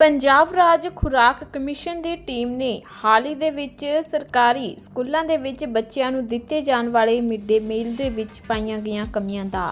ਪੰਜਾਬ ਰਾਜ ਖੁਰਾਕ ਕਮਿਸ਼ਨ ਦੀ ਟੀਮ ਨੇ ਹਾਲ ਹੀ ਦੇ ਵਿੱਚ ਸਰਕਾਰੀ ਸਕੂਲਾਂ ਦੇ ਵਿੱਚ ਬੱਚਿਆਂ ਨੂੰ ਦਿੱਤੇ ਜਾਣ ਵਾਲੇ ਮਿਡ ਡੇ ਮੀਲ ਦੇ ਵਿੱਚ ਪਾਈਆਂ ਗਈਆਂ ਕਮੀਆਂ ਦਾ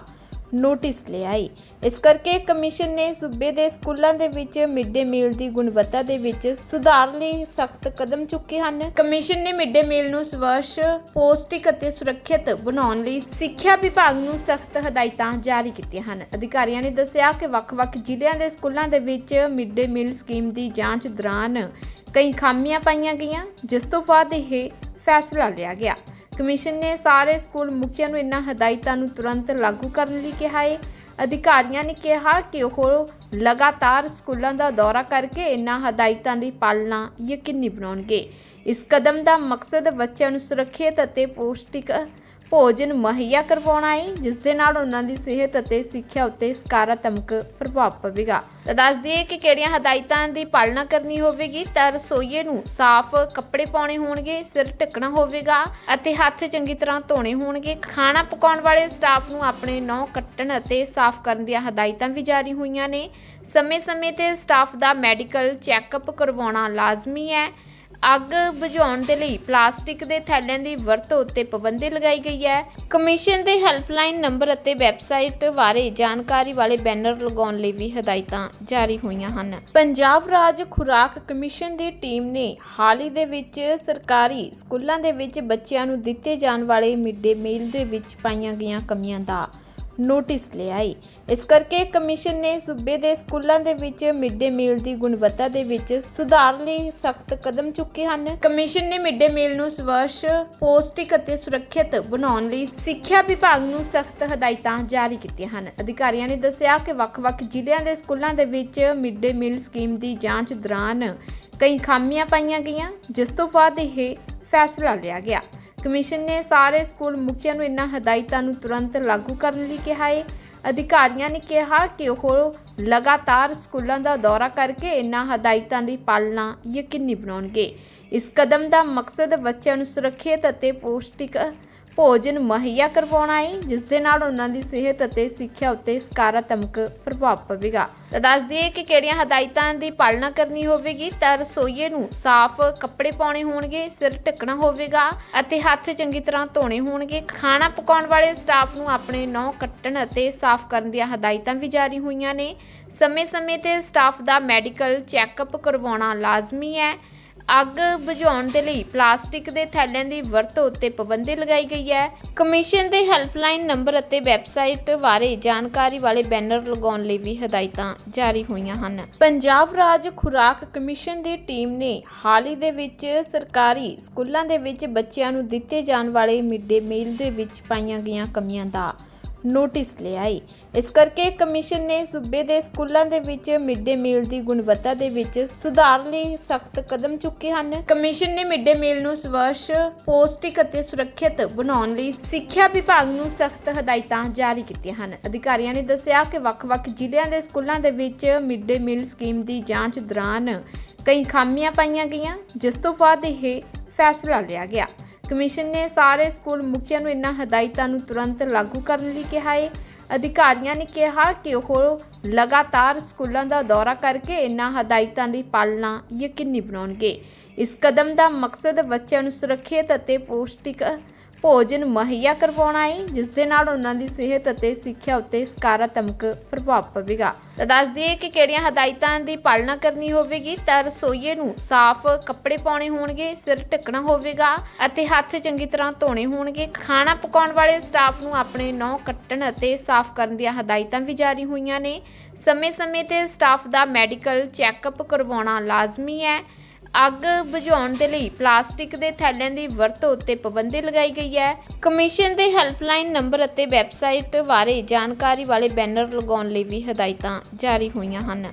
ਨੋਟਿਸ ਲਿਆਈ। ਇਸ ਕਰਕੇ ਕਮਿਸ਼ਨ ਨੇ ਸੂਬੇ ਦੇ ਸਕੂਲਾਂ ਦੇ ਵਿੱਚ ਮਿਡ ਡੇ ਮੀਲ ਦੀ ਗੁਣਵੱਤਾ ਦੇ ਵਿੱਚ ਸੁਧਾਰ ਲਈ ਸਖਤ ਕਦਮ ਚੁੱਕੇ ਹਨ। ਕਮਿਸ਼ਨ ਨੇ ਮਿਡ ਡੇ ਮੀਲ ਨੂੰ ਸਵੱਛ ਪੌਸ਼ਟਿਕ ਅਤੇ ਸੁਰੱਖਿਅਤ ਬਣਾਉਣ ਲਈ ਸਿੱਖਿਆ ਵਿਭਾਗ ਨੂੰ ਸਖਤ ਹਦਾਇਤਾਂ ਜਾਰੀ ਕੀਤੀਆਂ ਹਨ। ਅਧਿਕਾਰੀਆਂ ਨੇ ਦੱਸਿਆ ਕਿ ਵੱਖ-ਵੱਖ ਜ਼ਿਲ੍ਹਿਆਂ ਦੇ ਸਕੂਲਾਂ ਦੇ ਵਿੱਚ ਮਿਡ ਡੇ ਮੀਲ ਸਕੀਮ ਦੀ ਜਾਂਚ ਦੌਰਾਨ ਕਈ ਖਾਮੀਆਂ ਪਾਈਆਂ ਗਈਆਂ, ਜਿਸ ਤੋਂ ਬਾਅਦ ਇਹ ਫੈਸਲਾ ਲਿਆ ਗਿਆ। ਕਮਿਸ਼ਨ ਨੇ ਸਾਰੇ ਸਕੂਲ ਮੁਖੀਆਂ ਨੂੰ ਇਨ੍ਹਾਂ ਹਦਾਇਤਾਂ ਨੂੰ ਤੁਰੰਤ ਲਾਗੂ ਕਰਨ ਲਈ ਕਿਹਾ ਹੈ ਅਧਿਕਾਰੀਆਂ ਨੇ ਕਿਹਾ ਕਿ ਉਹ ਲਗਾਤਾਰ ਸਕੂਲਾਂ ਦਾ ਦੌਰਾ ਕਰਕੇ ਇਨ੍ਹਾਂ ਹਦਾਇਤਾਂ ਦੀ ਪਾਲਣਾ ਯਕੀਨੀ ਬਣਾਉਣਗੇ। ਇਸ ਕਦਮ ਦਾ ਮਕਸਦ ਬੱਚਿਆਂ ਨੂੰ ਸੁਰੱਖਿਅਤ ਅਤੇ ਪੌਸ਼ਟਿਕ ਭੋਜਨ ਮੁਹੱਈਆ ਕਰਵਾਉਣਾ ਹੈ ਜਿਸ ਦੇ ਨਾਲ ਉਹਨਾਂ ਦੀ ਸਿਹਤ ਅਤੇ ਸਿੱਖਿਆ ਉੱਤੇ ਸਕਾਰਾਤਮਕ ਪ੍ਰਭਾਵ ਪਵੇਗਾ। ਤਾਂ ਦੱਸ ਦਈਏ ਕਿ ਕਿਹੜੀਆਂ ਹਦਾਇਤਾਂ ਦੀ ਪਾਲਣਾ ਕਰਨੀ ਹੋਵੇਗੀ, ਤਾਂ ਰਸੋਈਏ ਨੂੰ ਸਾਫ਼ ਕੱਪੜੇ ਪਾਉਣੇ ਹੋਣਗੇ, ਸਿਰ ਢੱਕਣਾ ਹੋਵੇਗਾ ਅਤੇ ਹੱਥ ਚੰਗੀ ਤਰ੍ਹਾਂ ਧੋਣੇ ਹੋਣਗੇ। ਖਾਣਾ ਪਕਾਉਣ ਵਾਲੇ ਸਟਾਫ ਨੂੰ ਆਪਣੇ ਨਹੁੰ ਕੱਟਣ ਅਤੇ ਸਾਫ਼ ਕਰਨ ਦੀਆਂ ਹਦਾਇਤਾਂ ਵੀ ਜਾਰੀ ਹੋਈਆਂ ਨੇ। ਸਮੇਂ-ਸਮੇਂ ਤੇ ਸਟਾਫ ਦਾ ਮੈਡੀਕਲ ਚੈੱਕਅਪ ਕਰਵਾਉਣਾ ਲਾਜ਼ਮੀ ਹੈ। ਅੱਗ ਬੁਝਾਉਣ ਦੇ ਲਈ ਪਲਾਸਟਿਕ ਦੇ ਥੈਲਿਆਂ ਦੀ ਵਰਤੋਂ ਉੱਤੇ ਪਾਬੰਦੀ ਲਗਾਈ ਗਈ ਹੈ। ਕਮਿਸ਼ਨ ਦੇ ਹੈਲਪਲਾਈਨ ਨੰਬਰ ਅਤੇ ਵੈਬਸਾਈਟ ਬਾਰੇ ਜਾਣਕਾਰੀ ਵਾਲੇ ਬੈਨਰ ਲਗਾਉਣ ਲਈ ਵੀ ਹਦਾਇਤਾਂ ਜਾਰੀ ਹੋਈਆਂ ਹਨ। ਪੰਜਾਬ ਰਾਜ ਖੁਰਾਕ ਕਮਿਸ਼ਨ ਦੀ ਟੀਮ ਨੇ ਹਾਲ ਹੀ ਦੇ ਵਿੱਚ ਸਰਕਾਰੀ ਸਕੂਲਾਂ ਦੇ ਵਿੱਚ ਬੱਚਿਆਂ ਨੂੰ ਦਿੱਤੇ ਜਾਣ ਵਾਲੇ ਮਿਡ ਡੇ ਮੀਲ ਦੇ ਵਿੱਚ ਪਾਈਆਂ ਗਈਆਂ ਕਮੀਆਂ ਦਾ ਨੋਟਿਸ ਲਿਆ ਹੈ ਇਸ ਕਰਕੇ ਕਮਿਸ਼ਨ ਨੇ ਸੂਬੇ ਦੇ ਸਕੂਲਾਂ ਦੇ ਵਿੱਚ ਮਿਡ ਡੇ ਮੀਲ ਦੀ ਗੁਣਵੱਤਾ ਦੇ ਵਿੱਚ ਸੁਧਾਰ ਲਈ ਸਖਤ ਕਦਮ ਚੁੱਕੇ ਹਨ। ਕਮਿਸ਼ਨ ਨੇ ਮਿਡ ਡੇ ਮੀਲ ਨੂੰ ਸਵੱਛ ਪੌਸ਼ਟਿਕ ਅਤੇ ਸੁਰੱਖਿਅਤ ਬਣਾਉਣ ਲਈ ਸਿੱਖਿਆ ਵਿਭਾਗ ਨੂੰ ਸਖਤ ਹਦਾਇਤਾਂ ਜਾਰੀ ਕੀਤੀਆਂ ਹਨ। ਅਧਿਕਾਰੀਆਂ ਨੇ ਦੱਸਿਆ ਕਿ ਵੱਖ-ਵੱਖ ਜ਼ਿਲ੍ਹਿਆਂ ਦੇ ਸਕੂਲਾਂ ਦੇ ਵਿੱਚ ਮਿਡ ਡੇ ਮੀਲ ਸਕੀਮ ਦੀ ਜਾਂਚ ਦੌਰਾਨ ਕਈ ਖਾਮੀਆਂ ਪਾਈਆਂ ਗਈਆਂ, ਜਿਸ ਤੋਂ ਬਾਅਦ ਇਹ ਫੈਸਲਾ ਲਿਆ ਗਿਆ। ਕਮਿਸ਼ਨ ਨੇ ਸਾਰੇ ਸਕੂਲ ਮੁਖੀਆਂ ਨੂੰ ਇਨ੍ਹਾਂ ਹਦਾਇਤਾਂ ਨੂੰ ਤੁਰੰਤ ਲਾਗੂ ਕਰਨ ਲਈ ਕਿਹਾ ਹੈ ਅਧਿਕਾਰੀਆਂ ਨੇ ਕਿਹਾ ਕਿ ਉਹ ਲਗਾਤਾਰ ਸਕੂਲਾਂ ਦਾ ਦੌਰਾ ਕਰਕੇ ਇਨ੍ਹਾਂ ਹਦਾਇਤਾਂ ਦੀ ਪਾਲਣਾ ਯਕੀਨੀ ਬਣਾਉਣਗੇ। ਇਸ ਕਦਮ ਦਾ ਮਕਸਦ ਬੱਚਿਆਂ ਨੂੰ ਸੁਰੱਖਿਅਤ ਅਤੇ ਪੌਸ਼ਟਿਕ ਭੋਜਨ ਮੁਹੱਈਆ ਕਰਵਾਉਣਾ ਹੈ ਜਿਸ ਦੇ ਨਾਲ ਉਹਨਾਂ ਦੀ ਸਿਹਤ ਅਤੇ ਸਿੱਖਿਆ ਉੱਤੇ ਸਕਾਰਾਤਮਕ ਪ੍ਰਭਾਵ ਪਵੇਗਾ। ਤਾਂ ਦੱਸ ਦਈਏ ਕਿ ਕਿਹੜੀਆਂ ਹਦਾਇਤਾਂ ਦੀ ਪਾਲਣਾ ਕਰਨੀ ਹੋਵੇਗੀ, ਤਾਂ ਰਸੋਈਏ ਨੂੰ ਸਾਫ਼ ਕੱਪੜੇ ਪਾਉਣੇ ਹੋਣਗੇ, ਸਿਰ ਢੱਕਣਾ ਹੋਵੇਗਾ ਅਤੇ ਹੱਥ ਚੰਗੀ ਤਰ੍ਹਾਂ ਧੋਣੇ ਹੋਣਗੇ। ਖਾਣਾ ਪਕਾਉਣ ਵਾਲੇ ਸਟਾਫ ਨੂੰ ਆਪਣੇ ਨਹੁੰ ਕੱਟਣ ਅਤੇ ਸਾਫ਼ ਕਰਨ ਦੀਆਂ ਹਦਾਇਤਾਂ ਵੀ ਜਾਰੀ ਹੋਈਆਂ ਨੇ। ਸਮੇਂ-ਸਮੇਂ ਤੇ ਸਟਾਫ ਦਾ ਮੈਡੀਕਲ ਚੈੱਕਅਪ ਕਰਵਾਉਣਾ ਲਾਜ਼ਮੀ ਹੈ। ਅੱਗ ਬੁਝਾਉਣ ਦੇ ਲਈ ਪਲਾਸਟਿਕ ਦੇ ਥੈਲਿਆਂ ਦੀ ਵਰਤੋਂ ਉੱਤੇ ਪਾਬੰਦੀ ਲਗਾਈ ਗਈ ਹੈ। ਕਮਿਸ਼ਨ ਦੇ ਹੈਲਪਲਾਈਨ ਨੰਬਰ ਅਤੇ ਵੈਬਸਾਈਟ ਬਾਰੇ ਜਾਣਕਾਰੀ ਵਾਲੇ ਬੈਨਰ ਲਗਾਉਣ ਲਈ ਵੀ ਹਦਾਇਤਾਂ ਜਾਰੀ ਹੋਈਆਂ ਹਨ। ਪੰਜਾਬ ਰਾਜ ਖੁਰਾਕ ਕਮਿਸ਼ਨ ਦੀ ਟੀਮ ਨੇ ਹਾਲ ਹੀ ਦੇ ਵਿੱਚ ਸਰਕਾਰੀ ਸਕੂਲਾਂ ਦੇ ਵਿੱਚ ਬੱਚਿਆਂ ਨੂੰ ਦਿੱਤੇ ਜਾਣ ਵਾਲੇ ਮਿਡ ਡੇ ਮੀਲ ਦੇ ਵਿੱਚ ਪਾਈਆਂ ਗਈਆਂ ਕਮੀਆਂ ਦਾ ਨੋਟਿਸ ਲਿਆਈ। ਇਸ ਕਰਕੇ ਕਮਿਸ਼ਨ ਨੇ ਸੂਬੇ ਦੇ ਸਕੂਲਾਂ ਦੇ ਵਿੱਚ ਮਿਡ ਡੇ ਮੀਲ ਦੀ ਗੁਣਵੱਤਾ ਦੇ ਵਿੱਚ ਸੁਧਾਰ ਲਈ ਸਖਤ ਕਦਮ ਚੁੱਕੇ ਹਨ। ਕਮਿਸ਼ਨ ਨੇ ਮਿਡ ਡੇ ਮੀਲ ਨੂੰ ਸਵੱਛ ਪੌਸ਼ਟਿਕ ਅਤੇ ਸੁਰੱਖਿਅਤ ਬਣਾਉਣ ਲਈ ਸਿੱਖਿਆ ਵਿਭਾਗ ਨੂੰ ਸਖਤ ਹਦਾਇਤਾਂ ਜਾਰੀ ਕੀਤੀਆਂ ਹਨ। ਅਧਿਕਾਰੀਆਂ ਨੇ ਦੱਸਿਆ ਕਿ ਵੱਖ-ਵੱਖ ਜ਼ਿਲ੍ਹਿਆਂ ਦੇ ਸਕੂਲਾਂ ਦੇ ਵਿੱਚ ਮਿਡ ਡੇ ਮੀਲ ਸਕੀਮ ਦੀ ਜਾਂਚ ਦੌਰਾਨ ਕਈ ਖਾਮੀਆਂ ਪਾਈਆਂ ਗਈਆਂ, ਜਿਸ ਤੋਂ ਬਾਅਦ ਇਹ ਫੈਸਲਾ ਲਿਆ ਗਿਆ। ਕਮਿਸ਼ਨ ਨੇ ਸਾਰੇ ਸਕੂਲ ਮੁਖੀਆਂ ਨੂੰ ਇਨ੍ਹਾਂ ਹਦਾਇਤਾਂ ਨੂੰ ਤੁਰੰਤ ਲਾਗੂ ਕਰਨ ਲਈ ਕਿਹਾ ਹੈ ਅਧਿਕਾਰੀਆਂ ਨੇ ਕਿਹਾ ਕਿ ਉਹ ਲਗਾਤਾਰ ਸਕੂਲਾਂ ਦਾ ਦੌਰਾ ਕਰਕੇ ਇਨ੍ਹਾਂ ਹਦਾਇਤਾਂ ਦੀ ਪਾਲਣਾ ਯਕੀਨੀ ਬਣਾਉਣਗੇ। ਇਸ ਕਦਮ ਦਾ ਮਕਸਦ ਬੱਚਿਆਂ ਨੂੰ ਸੁਰੱਖਿਅਤ ਅਤੇ ਪੌਸ਼ਟਿਕ ਭੋਜਨ ਮੁਹੱਈਆ ਕਰਵਾਉਣਾ ਹੈ ਜਿਸ ਦੇ ਨਾਲ ਉਹਨਾਂ ਦੀ ਸਿਹਤ ਅਤੇ ਸਿੱਖਿਆ ਉੱਤੇ ਸਕਾਰਾਤਮਕ ਪ੍ਰਭਾਵ ਪਵੇਗਾ। ਤਾਂ ਦੱਸ ਦਈਏ ਕਿ ਕਿਹੜੀਆਂ ਹਦਾਇਤਾਂ ਦੀ ਪਾਲਣਾ ਕਰਨੀ ਹੋਵੇਗੀ, ਤਾਂ ਰਸੋਈਏ ਨੂੰ ਸਾਫ਼ ਕੱਪੜੇ ਪਾਉਣੇ ਹੋਣਗੇ, ਸਿਰ ਢੱਕਣਾ ਹੋਵੇਗਾ ਅਤੇ ਹੱਥ ਚੰਗੀ ਤਰ੍ਹਾਂ ਧੋਣੇ ਹੋਣਗੇ। ਖਾਣਾ ਪਕਾਉਣ ਵਾਲੇ ਸਟਾਫ ਨੂੰ ਆਪਣੇ ਨਹੁੰ ਕੱਟਣ ਅਤੇ ਸਾਫ਼ ਕਰਨ ਦੀਆਂ ਹਦਾਇਤਾਂ ਵੀ ਜਾਰੀ ਹੋਈਆਂ ਨੇ। ਸਮੇਂ-ਸਮੇਂ ਤੇ ਸਟਾਫ ਦਾ ਮੈਡੀਕਲ ਚੈੱਕਅਪ ਕਰਵਾਉਣਾ ਲਾਜ਼ਮੀ ਹੈ। ਅੱਗ ਬੁਝਾਉਣ ਦੇ ਲਈ ਪਲਾਸਟਿਕ ਦੇ ਥੈਲਿਆਂ ਦੀ ਵਰਤੋਂ ਉੱਤੇ ਪਾਬੰਦੀ ਲਗਾਈ ਗਈ ਹੈ। ਕਮਿਸ਼ਨ ਦੇ ਹੈਲਪਲਾਈਨ ਨੰਬਰ ਅਤੇ ਵੈਬਸਾਈਟ ਬਾਰੇ ਜਾਣਕਾਰੀ ਵਾਲੇ ਬੈਨਰ ਲਗਾਉਣ ਲਈ ਵੀ ਹਦਾਇਤਾਂ ਜਾਰੀ ਹੋਈਆਂ ਹਨ।